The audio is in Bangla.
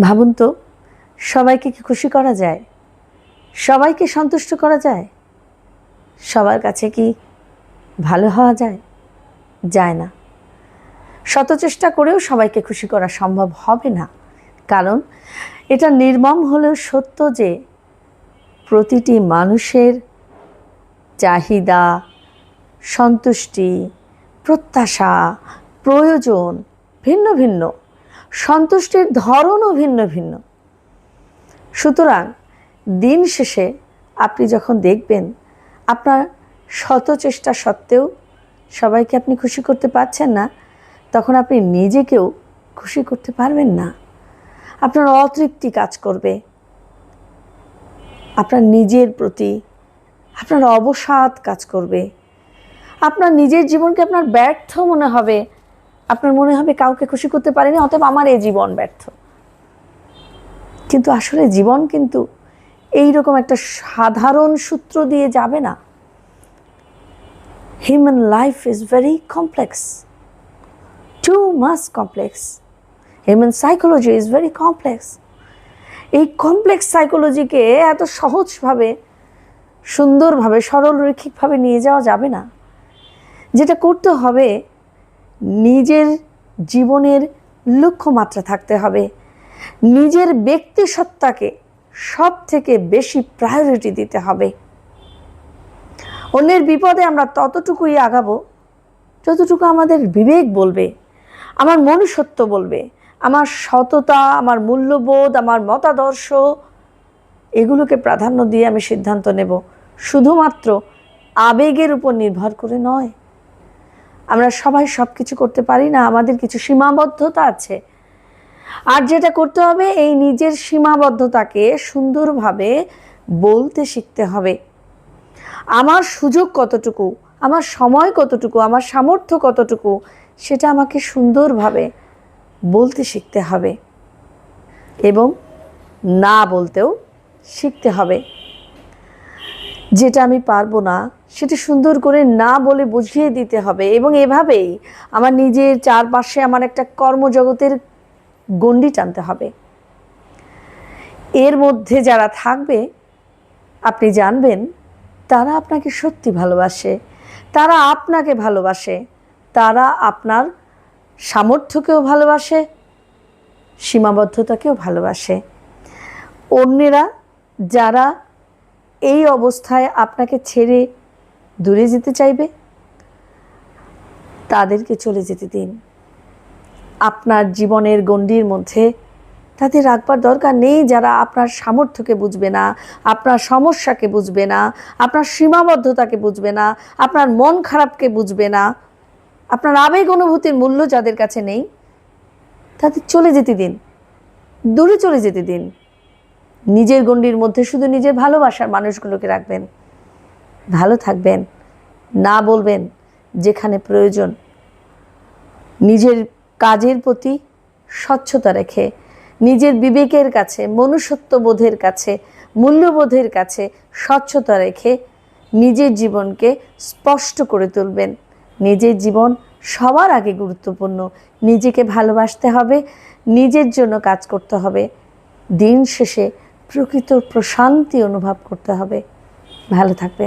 ভাবুন তো, সবাইকে কি খুশি করা যায়? সবাইকে সন্তুষ্ট করা যায়? সবার কাছে কি ভালো হওয়া যায়? যায় না। শত চেষ্টা করেও সবাইকে খুশি করা সম্ভব হবে না। কারণ এটা নির্মম হলেও সত্য যে প্রতিটি মানুষের চাহিদা, সন্তুষ্টি, প্রত্যাশা, প্রয়োজন ভিন্ন ভিন্ন। সন্তুষ্টির ধরনও ভিন্ন ভিন্ন। সুতরাং দিন শেষে আপনি যখন দেখবেন আপনার শত চেষ্টা সত্ত্বেও সবাইকে আপনি খুশি করতে পারছেন না, তখন আপনি নিজেকেও খুশি করতে পারবেন না। আপনার অতৃপ্তি কাজ করবে। আপনার নিজের প্রতি আপনার অবসাদ কাজ করবে। আপনার নিজের জীবনকে আপনার ব্যর্থ মনে হবে। আপনার মনে হবে কাউকে খুশি করতে পারিনি, অতএব আমার এই জীবন ব্যর্থ। কিন্তু আসলে জীবন কিন্তু এই রকম একটা সাধারণ সূত্র দিয়ে যাবে না। Human life is very complex too much complex human psychology is very complex এই কমপ্লেক্স সাইকোলজিকে এত সহজভাবে, সুন্দরভাবে সরল রৈখিকভাবে নিয়ে যাওয়া যাবে না। যেটা করতে হবে নিজের জীবনের লক্ষ্যমাত্রা থাকতে হবে। নিজের ব্যক্তি সত্তাকে সব থেকে বেশি প্রায়োরিটি দিতে হবে। অন্যের বিপদে আমরা ততটুকুই আগাবো যতটুকু আমাদের বিবেক বলবে, আমার মনুষ্যত্ব বলবে, আমার সততা, আমার মূল্যবোধ, আমার মতাদর্শ, এগুলোকে প্রাধান্য দিয়ে আমি সিদ্ধান্ত নেব। শুধুমাত্র আবেগের উপর নির্ভর করে নয় আমরা সবাই সব কিছু করতে পারি না, আমাদের কিছু সীমাবদ্ধতা আছে। আর যেটা করতে হবে, এই নিজের সীমাবদ্ধতাকে সুন্দরভাবে বলতে শিখতে হবে। আমার সুযোগ কতটুকু, আমার সময় কতটুকু, আমার সামর্থ্য কতটুকু, সেটা আমাকে সুন্দরভাবে বলতে শিখতে হবে। এবং না বলতেও শিখতে হবে। যেটা আমি পারব না, সেটা সুন্দর করে না বলে বুঝিয়ে দিতে হবে। এবং এভাবেই আমার নিজের চারপাশে আমার একটা কর্মজগতের গণ্ডি টানতে হবে। এর মধ্যে যারা থাকবে, আপনি জানবেন, তারা আপনাকে সত্যি ভালোবাসে। তারা আপনাকে ভালোবাসে। তারা আপনার সামর্থ্যকেও ভালোবাসে, সীমাবদ্ধতাকেও ভালোবাসে। অন্যেরা যারা এই অবস্থায় আপনাকে ছেড়ে দূরে যেতে চাইবে? তাদেরকে চলে যেতে দিন। আপনার জীবনের গণ্ডির মধ্যে তাদের রাখবার দরকার নেই যারা আপনার সামর্থ্যকে বুঝবে না, আপনার সমস্যাকে বুঝবে না, আপনার সীমাবদ্ধতাকে বুঝবে না, আপনার মন খারাপকে বুঝবে না, আপনার আবেগ অনুভূতির মূল্য যাদের কাছে নেই, তাদের চলে যেতে দিন। দূরে চলে যেতে দিন। নিজের গণ্ডির মধ্যে শুধু নিজের ভালোবাসার মানুষগুলোকে রাখবেন। ভালো থাকবেন, না বলবেন যেখানে প্রয়োজন। নিজের কাজের প্রতি স্বচ্ছতা রেখে, নিজের বিবেকের কাছে, মনুষ্যত্ববোধের কাছে, মূল্যবোধের কাছে স্বচ্ছতা রেখে নিজের জীবনকে স্পষ্ট করে তুলবেন। নিজের জীবন সবার আগে গুরুত্বপূর্ণ। নিজেকে ভালোবাসতে হবে, নিজের জন্য কাজ করতে হবে। দিন শেষে প্রকৃত প্রশান্তি অনুভব করতে হবে। ভালো থাকবেন।